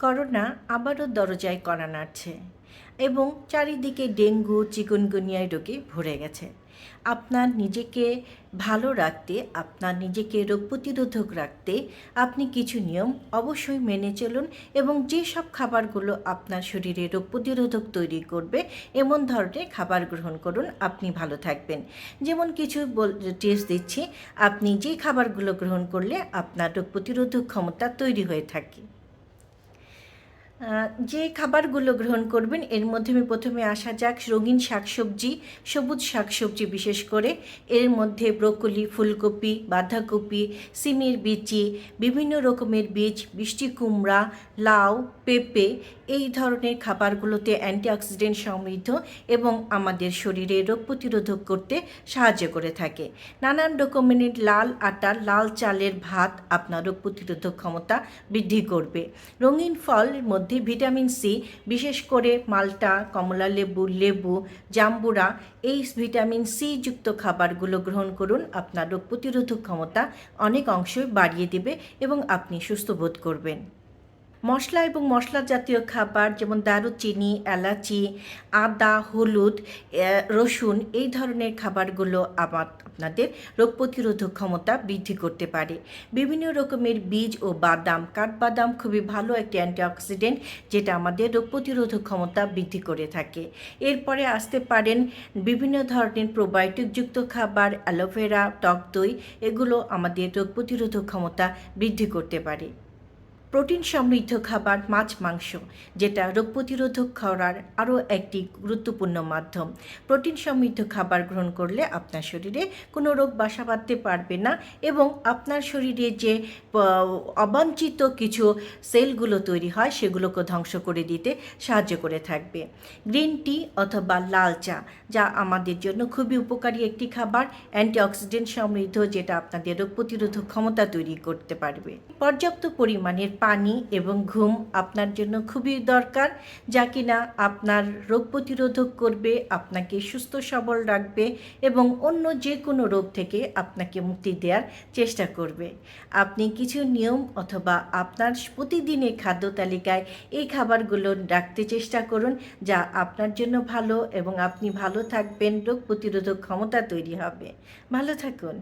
Corona আবারও দরজায় কড়া নাড়ছে এবং চারিদিকে ডেঙ্গু, চিকুনগুনিয়ায় রোগে ভরে গেছে। আপনার নিজেকে ভালো রাখতে, আপনার নিজেকে রোগ প্রতিরোধক রাখতে আপনি কিছু নিয়ম অবশ্যই মেনে চলুন এবং যে সব খাবারগুলো আপনার শরীরে রোগ প্রতিরোধক তৈরি করবে, এমন ধরনের খাবার গ্রহণ করুন, আপনি ভালো থাকবেন। যেমন কিছু টেস্ট দিচ্ছি, আপনি যে খাবারগুলো গ্রহণ করলে আপনার রোগ প্রতিরোধক ক্ষমতা তৈরি হয়ে থাকে। যে খাবারগুলো গ্রহণ করবেন, এর মধ্যে আমি প্রথমে আসা যাক রঙিন শাকসবজি, সবুজ শাকসবজি বিশেষ করে। এর মধ্যে ব্রোকলি, ফুলকপি, বাঁধাকপি, সিমের বিচি, বিভিন্ন রকমের বীজ বৃষ্টি কুমড়া, লাউ, পেঁপে, এই ধরনের খাবারগুলোতে অ্যান্টিঅক্সিডেন্ট সমৃদ্ধ এবং আমাদের শরীরে রোগ প্রতিরোধক করতে সাহায্য করে থাকে। নানান রকমের লাল আটা, লাল চালের ভাত আপনার রোগ প্রতিরোধক ক্ষমতা বৃদ্ধি করবে। রঙিন ফলের মধ্যে ভিটামিন সি বিশেষ করে মাল্টা, কমলা লেবু লেবু, জাম্বুরা, এই ভিটামিন সি যুক্ত খাবারগুলো গ্রহণ করুন। আপনার রোগ প্রতিরোধক ক্ষমতা অনেক অংশই বাড়িয়ে দেবে এবং আপনি সুস্থ বোধ করবেন। মশলা এবং মশলা জাতীয় খাবার যেমন দারুচিনি, এলাচি, আদা, হলুদ রসুন এই ধরনের খাবারগুলো আবার আপনাদের রোগ প্রতিরোধক ক্ষমতা বৃদ্ধি করতে পারে। বিভিন্ন রকমের বীজ ও বাদাম, কাঠবাদাম খুবই ভালো একটি অ্যান্টিঅক্সিডেন্ট যেটা আমাদের রোগ প্রতিরোধক ক্ষমতা বৃদ্ধি করে থাকে। এরপরে আসতে পারেন বিভিন্ন ধরনের প্রোবায়োটিকযুক্ত খাবার, অ্যালোভেরা, টক দই, এগুলো আমাদের রোগ প্রতিরোধক ক্ষমতা বৃদ্ধি করতে পারে। প্রোটিন সমৃদ্ধ খাবার মাছ মাংস, যেটা রোগ প্রতিরোধক খাওয়ার আরও একটি গুরুত্বপূর্ণ মাধ্যম। প্রোটিন সমৃদ্ধ খাবার গ্রহণ করলে আপনার শরীরে কোনো রোগ বাসা বাঁধতে পারবে না এবং আপনার শরীরে যে অবাঞ্ছিত কিছু সেলগুলো তৈরি হয়, সেগুলোকে ধ্বংস করে দিতে সাহায্য করে থাকবে। গ্রিন টি অথবা লাল চা, যা আমাদের জন্য খুবই উপকারী একটি খাবার, অ্যান্টিঅক্সিডেন্ট সমৃদ্ধ, যেটা আপনাদের রোগ প্রতিরোধক ক্ষমতা তৈরি করতে পারবে। পর্যাপ্ত পরিমাণের পানি এবং ঘুম আপনার জন্য খুবই দরকার, যা কিনা আপনার রোগ প্রতিরোধক করবে, আপনাকে সুস্থ সবল রাখবে এবং অন্য যে কোনো রোগ থেকে আপনাকে মুক্তি দেওয়ার চেষ্টা করবে। আপনি কিছু নিয়ম অথবা আপনার প্রতিদিনের খাদ্য তালিকায় এই খাবারগুলো রাখতে চেষ্টা করুন, যা আপনার জন্য ভালো এবং আপনি ভালো থাকবেন, রোগ প্রতিরোধক ক্ষমতা তৈরি হবে। ভালো থাকুন।